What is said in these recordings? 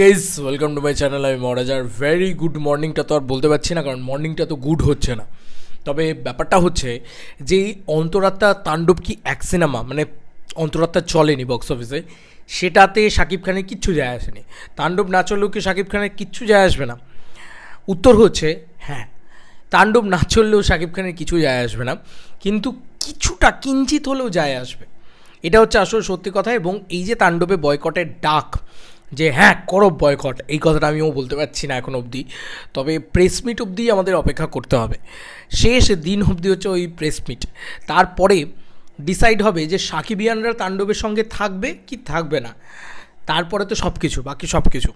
Guys welcome to my channel আমি মরাজার very good মর্নিংটা তো আর বলতে পারছি না, কারণ মর্নিংটা তো গুড হচ্ছে না। তবে ব্যাপারটা হচ্ছে যে অন্তরাত্মা তাণ্ডব কি এক সিনেমা মানে অন্তরাত্মা চলেনি বক্স অফিসে সেটাতে শাকিব খানের কিচ্ছু যায় আসেনি। তাণ্ডব না চললেও কি শাকিব খানের কিচ্ছু যায় আসবে না? উত্তর হচ্ছে হ্যাঁ তাণ্ডব না চললেও শাকিব খানের কিছু যায় আসবে না, কিন্তু কিছুটা কিঞ্চিত হলেও যায় আসবে। এটা হচ্ছে আসলে সত্যি কথা এবং এই যে তাণ্ডবে বয়কটের ডাক যে হ্যাঁ করো বয়কট এই কথাটা আমিও বলতে পারছি না এখন অবধি। তবে প্রেস মিট অবধি আমাদের অপেক্ষা করতে হবে। শেষ দিন অবধি হচ্ছে ওই প্রেস মিট তারপরে ডিসাইড হবে যে সাকিবিয়ানরা তাণ্ডবের সঙ্গে থাকবে কি থাকবে না। তারপরে তো সব কিছু বাকি সব কিছু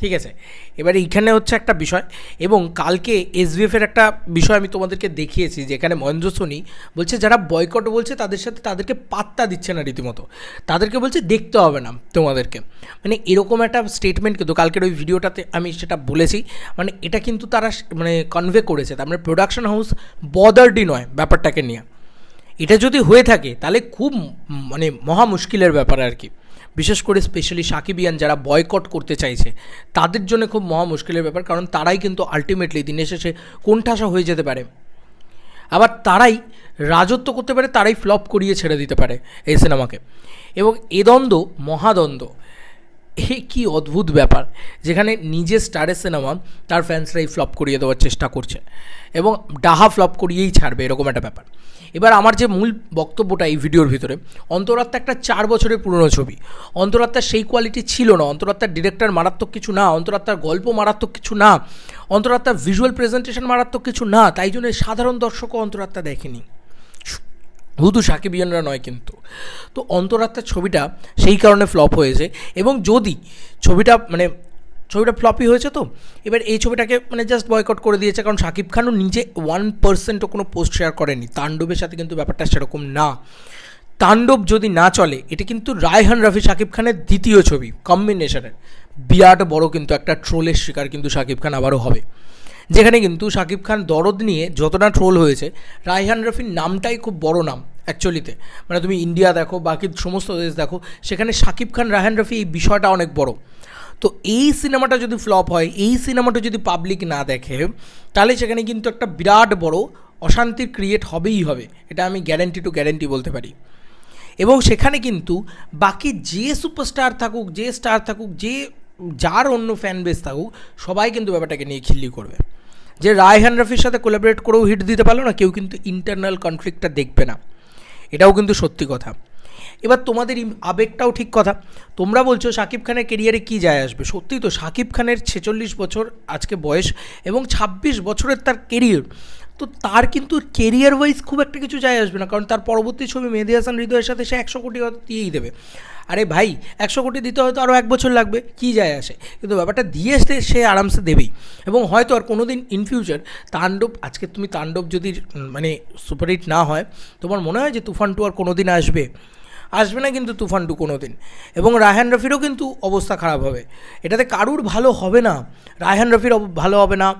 ঠিক আছে? এবার এইখানে হচ্ছে একটা বিষয় এবং কালকে এসবিএফের একটা বিষয় আমি তোমাদেরকে দেখিয়েছি যেখানে মহেন্দ্র সোনি বলছে যারা বয়কট বলছে তাদের সাথে তাদেরকে পাত্তা দিচ্ছে না রীতিমতো। তাদেরকে বলছে দেখতে হবে না তোমাদেরকে। মানে এরকম একটা স্টেটমেন্ট কিন্তু কালকের ওই ভিডিওটাতে আমি সেটা বলেছি। মানে এটা কিন্তু তারা মানে কনভে করেছে। তার মানে প্রোডাকশন হাউস বদার্ডই নয় ব্যাপারটাকে নিয়ে। এটা যদি হয়ে থাকে তাহলে খুব মানে মহা মুশকিলের ব্যাপার আর কি। বিশেষ করে স্পেশালি সাকিবিয়ান যারা বয়কট করতে চাইছে, তাদের জন্য খুব মহা মুশকিলের ব্যাপার, কারণ তারাই কিন্তু আলটিমেটলি দিনের শেষে কোণঠাসা হয়ে যেতে পারে। আবার তারাই রাজত্ব করতে পারে, তারাই ফ্লপ করিয়ে ছেড়ে দিতে পারে এই সিনেমাকে এবং এ দ্বন্দ্ব, মহাদ্বন্দ্ব এ কি অদ্ভুত ব্যাপার? যেখানে নিজে স্টারের সিনেমা তার ফ্যান্সরাই ফ্লপ করিয়ে দেওয়ার চেষ্টা করছে এবং ডাহা ফ্লপ করিয়েই ছাড়বে, এরকম একটা ব্যাপার। এবার আমার যে মূল বক্তব্যটা এই ভিডিওর ভিতরে অন্তরাত্মা একটা চার বছরের পুরনো ছবি। অন্তরাত্মার সেই কোয়ালিটি ছিল না, অন্তরাত্মার ডিরেক্টর মারাত্মক কিছু না, অন্তরাত্মার গল্প মারাত্মক কিছু না, অন্তরাত্মার ভিজুয়াল প্রেজেন্টেশন মারাত্মক কিছু না, তাই জন্য সাধারণ দর্শকও অন্তরাত্মা দেখেনি। শুধু সাকিবিয়ানরা নয় কিন্তু। তো অন্তরাত্মার ছবিটা সেই কারণে ফ্লপ হয়েছে এবং যদি ছবিটা মানে ছবিটা ফ্লপই হয়েছে তো, এবার এই ছবিটাকে মানে জাস্ট বয়কট করে দিয়েছে কারণ শাকিব খানও নিজে ওয়ান পার্সেন্টও কোনো পোস্ট শেয়ার করেনি। তাণ্ডবের সাথে কিন্তু ব্যাপারটা সেরকম না। তাণ্ডব যদি না চলে, এটা কিন্তু রায়হান রাফি শাকিব খানের দ্বিতীয় ছবি কম্বিনেশনের বিরাট বড় কিন্তু একটা ট্রোলের শিকার কিন্তু শাকিব খান আবারও হবে। যেখানে কিন্তু শাকিব খান দরদ নিয়ে যতটা ট্রোল হয়েছে, রায়হান রফির নামটাই খুব বড় নাম অ্যাকচুয়ালিতে মানে তুমি ইন্ডিয়া দেখো, বাকি সমস্ত দেশ দেখো, সেখানে শাকিব খান, রায়হান রফি এই বিষয়টা অনেক বড়। তো এই সিনেমাটা যদি ফ্লপ হয়, এই সিনেমাটা যদি পাবলিক না দেখে, তাহলে সেখানে কিন্তু একটা বিরাট বড় অশান্তির ক্রিয়েট হবেই হবে, এটা আমি গ্যারেন্টি টু গ্যারেন্টি বলতে পারি। এবং সেখানে কিন্তু বাকি যে সুপারস্টার থাকুক, যে স্টার থাকুক, যে যার অন্য ফ্যান বেস থাকুক, সবাই কিন্তু ব্যাপারটাকে নিয়ে খিল্লি করবে। যে রায়হান রফির সাথে কোলাবরেট করেও হিট দিতে পারল না, কেউ কিন্তু ইন্টারনাল কনফ্লিক্টটা দেখবে না। এটাও কিন্তু সত্যি কথা। এবার তোমাদের আবেগটাও ঠিক কথা। তোমরা বলছো শাকিব খানের কেরিয়ারে কী যায় আসবে? সত্যি তো সাকিব খানের ছেচল্লিশ বছর আজকে বয়স এবং ছাব্বিশ বছরের তার কেরিয়ার তো তার কিন্তু কেরিয়ার ওয়াইজ খুব একটা কিছু যায় আসবে না, কারণ তার পরবর্তী ছবি মেহেদি হাসান হৃদয়ের সাথে সে একশো কোটি দিয়েই দেবে। আরে ভাই, একশো কোটি দিতে হয়তো আরও এক বছর লাগবে, কী যায় আসে? কিন্তু ব্যাপারটা দিয়ে সে সে আরামসে দেবেই। এবং হয়তো আর কোনো দিন ইন ফিউচার তাণ্ডব, আজকে তুমি তাণ্ডব যদি মানে সুপারহিট না হয়, তোমার মনে হয় যে তুফান টু আর কোনো দিন আসবে? আসবে না কিন্তু তুফান টু কোনো দিন এবং রায়হান রফিরও কিন্তু অবস্থা খারাপ হবে। এটাতে কারুর ভালো হবে না। রায়হান রফির ভালো হবে না।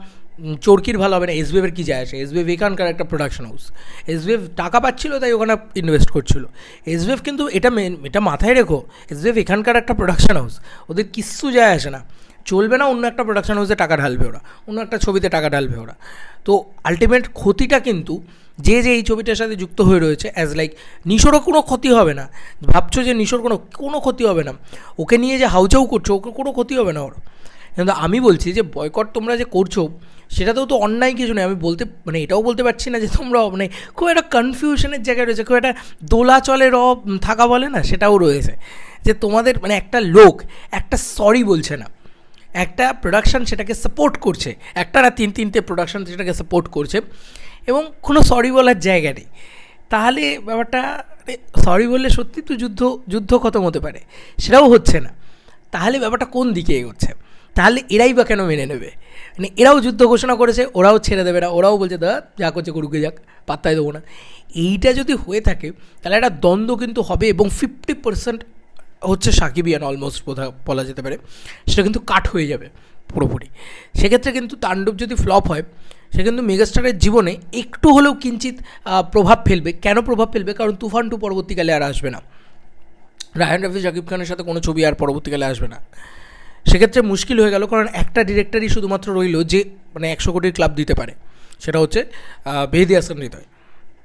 চরকির ভালো হবে না। এসবিএফের কী যায় আসে? এসবিএফ এখানকার একটা প্রোডাকশন হাউস এসবিএফ টাকা পাচ্ছিল, তাই ওখানে ইনভেস্ট করছিল। এসবিএফ কিন্তু এটা মেন এটা মাথায় রেখো এসবিএফ এখানকার একটা প্রোডাকশন হাউস ওদের কিচ্ছু যায় আসে না। চলবে না অন্য একটা প্রোডাকশন হাউসে টাকা ঢালবে ওরা। অন্য একটা ছবিতে টাকা ঢালবে ওরা। তো আলটিমেট ক্ষতিটা কিন্তু যে যে এই ছবিটার সাথে যুক্ত হয়ে রয়েছে অ্যাজ লাইক নিশোরও কোনো ক্ষতি হবে না। ভাবছ যে নিশোর কোনো কোনো ক্ষতি হবে না। ওকে নিয়ে যে হাউচাউ করছ, ওকে কোনো ক্ষতি হবে না ওর। কিন্তু আমি বলছি যে বয়কট তোমরা যে করছ সেটাতেও তো অন্যায় কিছু নেই। আমি বলতে মানে এটাও বলতে পারছি না যে তোমরা মানে খুব একটা কনফিউশনের জায়গায় রয়েছে, খুব একটা দোলাচলের অ- থাকা বলে না, সেটাও রয়েছে। যে তোমাদের মানে একটা লোক একটা সরি বলছে না। একটা প্রোডাকশান সেটাকে সাপোর্ট করছে। একটা না তিন তিনটে প্রোডাকশান সেটাকে সাপোর্ট করছে। এবং কোনো সরি বলার জায়গা নেই। তাহলে ব্যাপারটা সরি বললে সত্যি তো যুদ্ধ যুদ্ধ খতম হতে পারে। সেটাও হচ্ছে না। তাহলে ব্যাপারটা কোন দিকে এগোচ্ছে? তাহলে এরাই বা কেন মেনে নেবে? মানে এরাও যুদ্ধ ঘোষণা করেছে, ওরাও ছেড়ে দেবে না, ওরাও বলছে দা যা করছে করুকে যাক, পাত্তাই দেবো না। এইটা যদি হয়ে থাকে, তাহলে একটা দ্বন্দ্ব কিন্তু হবে এবং ফিফটি পার্সেন্ট হচ্ছে সাকিবিয়ান অলমোস্ট বোধহয় বলা যেতে পারে, সেটা কিন্তু কাট হয়ে যাবে পুরোপুরি। সেক্ষেত্রে কিন্তু তাণ্ডব যদি ফ্লপ হয়, সে কিন্তু মেগাস্টারের জীবনে একটু হলেও কিঞ্চিত প্রভাব ফেলবে। কেন প্রভাব ফেলবে? কারণ তুফান টু পরবর্তীকালে আর আসবে না। রায়হান রফি শাকিব খানের সাথে কোনো ছবি আর পরবর্তীকালে আসবে না। সেক্ষেত্রে মুশকিল হয়ে গেল, কারণ একটা ডিরেক্টরই শুধুমাত্র রইল যে মানে একশো কোটির ক্লাব দিতে পারে। সেটা হচ্ছে মেহেদি হাসান হৃদয়।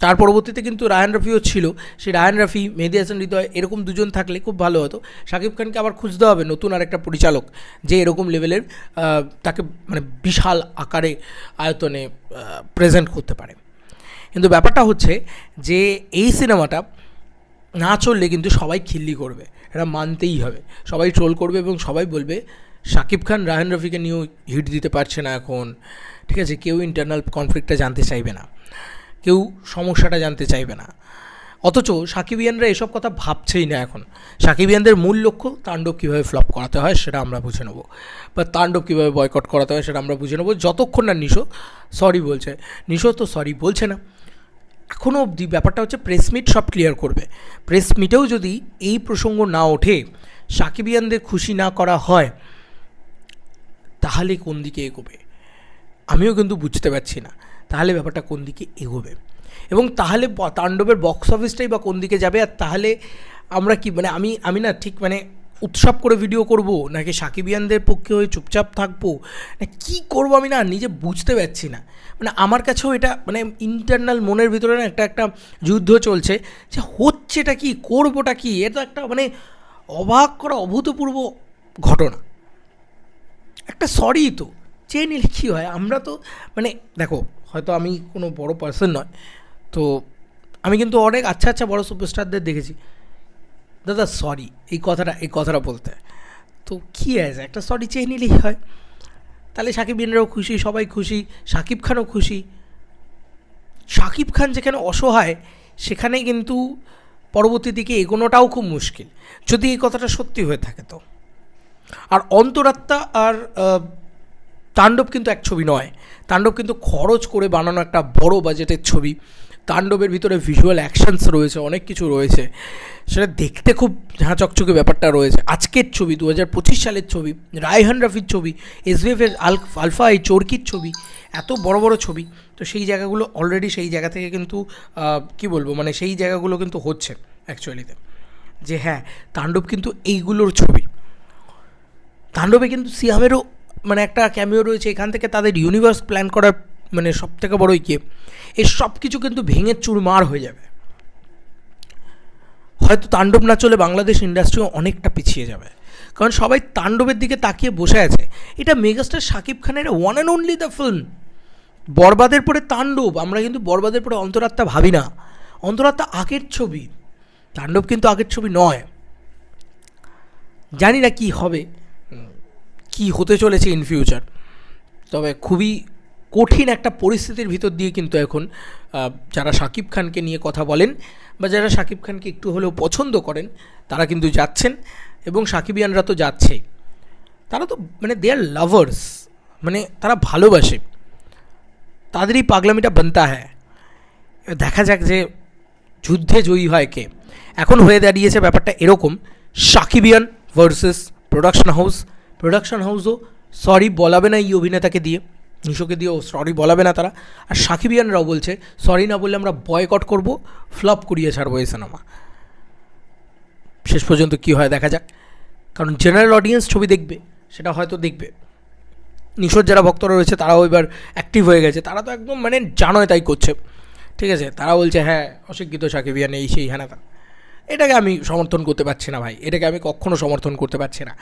তার পরবর্তীতে কিন্তু রায়ান রাফিও ছিল। সেই রায়ান রাফি, মেহেদি হাসান হৃদয় এরকম দুজন থাকলে খুব ভালো হতো। শাকিব খানকে আবার খুঁজতে হবে নতুন আর একটা পরিচালক, যে এরকম লেভেলের তাকে মানে বিশাল আকারে আয়তনে প্রেজেন্ট করতে পারে। কিন্তু ব্যাপারটা হচ্ছে যে, এই সিনেমাটা না চললে কিন্তু সবাই খিল্লি করবে। এটা মানতেই হবে। সবাই ট্রোল করবে এবং সবাই বলবে শাকিব খান, রাহান রফিকে নিয়েও হিট দিতে পারছে না এখন। ঠিক আছে, কেউ ইন্টারনাল কনফ্লিক্টটা জানতে চাইবে না। কেউ সমস্যাটা জানতে চাইবে না। অথচ সাকিবিয়ানরা এসব কথা ভাবছেই না এখন। সাকিবিয়ানদের মূল লক্ষ্য তাণ্ডব কীভাবে ফ্লপ করাতে হয় সেটা আমরা বুঝে নেব। বা তাণ্ডব কীভাবে বয়কট করাতে হয় সেটা আমরা বুঝে নেব। যতক্ষণ না নিশো সরি বলছে। নিশো তো সরি বলছে না। এখনও অবধি ব্যাপারটা হচ্ছে প্রেস মিট সব ক্লিয়ার করবে। প্রেস মিটেও যদি এই প্রসঙ্গ না ওঠে, সাকিবিয়ানদের খুশি না করা হয়, তাহলে কোন দিকে এগোবে? আমিও কিন্তু বুঝতে পারছি না, তাহলে ব্যাপারটা কোন দিকে এগোবে? এবং তাহলে তাণ্ডবের বক্স অফিসটাই বা কোন দিকে যাবে? আর তাহলে আমরা কি মানে আমি আমি না ঠিক মানে উৎসব করে ভিডিও করব? নাকি সাকিবিয়ানদের পক্ষে হয়ে চুপচাপ থাকব? না, কী করব আমি না? নিজে বুঝতে পারছি না। মানে আমার কাছেও এটা মানে ইন্টারনাল মনের ভিতরে না একটা একটা যুদ্ধ চলছে। যে হচ্ছেটা কি? করবোটা কি? এটা একটা মানে অবাক করা অভূতপূর্ব ঘটনা। একটা সরি তো। চেয়ে নিলে কী হয়? আমরা তো মানে দেখো, হয়তো আমি কোনো বড় পার্সন নয়। তো আমি কিন্তু অনেক আচ্ছা আচ্ছা বড় সুপারস্টারদের দেখেছি। দাদা সরি এই কথাটা এই কথাটা বলতে। তো কী আছে একটা সরি চেয়ে নিলেই হয়। তাহলে সাকিব বিনরাও খুশি, সবাই খুশি, সাকিব খানও খুশি। সাকিব খান যেখানে অসহায় সেখানে কিন্তু পরবর্তী দিকে এগোনোটাও খুব মুশকিল, যদি এই কথাটা সত্যি হয়ে থাকে তো। আর অন্তরাত্মা আর তাণ্ডব কিন্তু এক ছবি নয়। তাণ্ডব কিন্তু খরচ করে বানানো একটা বড় বাজেটের ছবি। তাণ্ডবের ভিতরে ভিজুয়াল অ্যাকশনস রয়েছে, অনেক কিছু রয়েছে। সেটা দেখতে খুব ঝাঁ চকচকে ব্যাপারটা রয়েছে। আজকের ছবি দু হাজার পঁচিশ সালের ছবি, রায়হান রাফির ছবি এসবিএফের আল আলফা এই চরকির ছবি, এত বড় বড় ছবি। তো সেই জায়গাগুলো অলরেডি সেই জায়গা থেকে কিন্তু কি বলব মানে সেই জায়গাগুলো কিন্তু হচ্ছে অ্যাকচুয়ালিতে যে হ্যাঁ তাণ্ডব কিন্তু এইগুলোর ছবি। তাণ্ডবে কিন্তু সিয়ামেরও মানে একটা ক্যামিও রয়েছে। এখান থেকে তাদের ইউনিভার্স প্ল্যান করার মানে সব থেকে বড় ইয়ে এই সব কিছু কিন্তু ভেঙে চুরমার হয়ে যাবে। হয়তো তাণ্ডব না চলে বাংলাদেশ ইন্ডাস্ট্রিও অনেকটা পিছিয়ে যাবে। কারণ সবাই তাণ্ডবের দিকে তাকিয়ে বসে আছে। এটা মেগাস্টার শাকিব খানের one and only the film বরবাদের পরে তাণ্ডব, আমরা কিন্তু বরবাদের পরে অন্তরাত্মা ভাবি না। অন্তরাত্মা আগের ছবি। তাণ্ডব কিন্তু আগের ছবি নয়। জানি না কি হবে। কি হতে চলেছে ইন ফিউচার তবে খুবই কঠিন একটা পরিস্থিতির ভিতর দিয়ে কিন্তু এখন যারা শাকিব খানকে নিয়ে কথা বলেন বা যারা শাকিব খানকে একটু হলেও পছন্দ করেন, তারা কিন্তু যাচ্ছেন এবং সাকিবিয়ানরা তো যাচ্ছেই। তারা তো মানে দে আর লাভার্স মানে তারা ভালোবাসে। তাদেরই পাগলামিটা বানতা এবার দেখা যাক যে যুদ্ধে জয়ী হয় কে। এখন হয়ে দাঁড়িয়েছে ব্যাপারটা এরকম, Shakibian versus production house production হাউসও sorry বলাবে না এই অভিনেতাকে দিয়ে। নিশোকে দিয়েও সরি বলাবে না তারা। আর সাকিবিয়ানরাও বলছে সরি না বললে আমরা বয়কট করব ফ্লপ করিয়ে ছাড়বো এই সিনেমা শেষ পর্যন্ত কি হয় দেখা যাক। কারণ জেনারেল অডিয়েন্স ছবি দেখবে, সেটা হয়তো দেখবে। নিশোর যারা ভক্তরা রয়েছে, তারাও এবার অ্যাক্টিভ হয়ে গেছে। তারা তো একদম মানে জানোয় তাই করছে। ঠিক আছে, তারা বলছে হ্যাঁ অশিক্ষিত সাকিবিয়ান এই সেই হ্যাঁ এটাকে আমি সমর্থন করতে পারছি না ভাই। এটাকে আমি কখনো সমর্থন করতে পারছি না।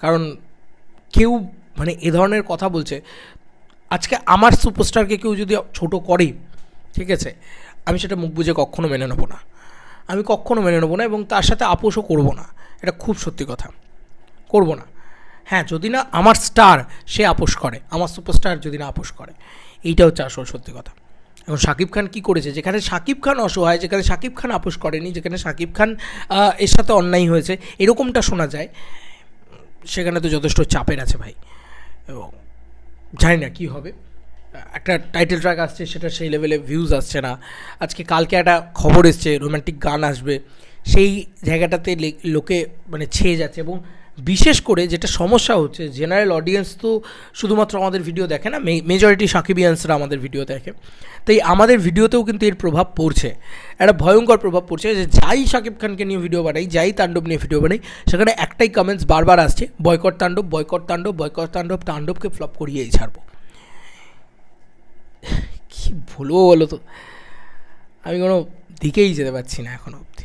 কারণ কেউ মানে এ ধরনের কথা বলছে আজকে আমার সুপারস্টারকে কেউ যদি ছোট করে, ঠিক আছে, আমি সেটা মুখ বুঝে কখনো মেনে নেব না। আমি কখনো মেনে নেব না এবং তার সাথে আপোষও করব না। এটা খুব সত্যি কথা। করব না। হ্যাঁ যদি না আমার স্টার সে আপোষ করে, আমার সুপারস্টার যদি না আপোষ করে, এইটা হচ্ছে আসল সত্যি কথা। এখন শাকিব খান কি করেছে? যেখানে শাকিব খান অসহায়, যেখানে শাকিব খান আপোষ করেনি, যেখানে শাকিব খান এর সাথে অন্যায় হয়েছে, এরকমটা শোনা যায়, সেখানে তো যথেষ্ট চাপের আছে ভাই। এবং জানি না কী হবে। একটা টাইটেল ট্র্যাক আসছে, সেটা সেই লেভেলে ভিউজ আসছে না। আজকে, কালকে একটা খবর এসছে রোম্যান্টিক গান আসবে। সেই জায়গাটাতে লোকে মানে ছেয়ে যাচ্ছে এবং বিশেষ করে যেটা সমস্যা হচ্ছে জেনারেল অডিয়েন্স তো শুধুমাত্র আমাদের ভিডিও দেখে না মেজরিটি সাকিবিয়ান্সরা আমাদের ভিডিও দেখে। তাই আমাদের ভিডিওতেও কিন্তু এর প্রভাব পড়ছে। একটা ভয়ঙ্কর প্রভাব পড়ছে যে যাই সাকিব খানকে নিয়ে ভিডিও বানাই, যাই তাণ্ডব নিয়ে ভিডিও বানাই, সেখানে একটাই কমেন্টস বারবার আসছে বয়কট তাণ্ডব বয়কট তাণ্ডব বয়কট তাণ্ডব, তাণ্ডবকে ফ্লপ করিয়েই ছাড়বো। কি বলব বলো তো? আমি কোনো দিকেই যেতে পারছি না এখনও অবধি।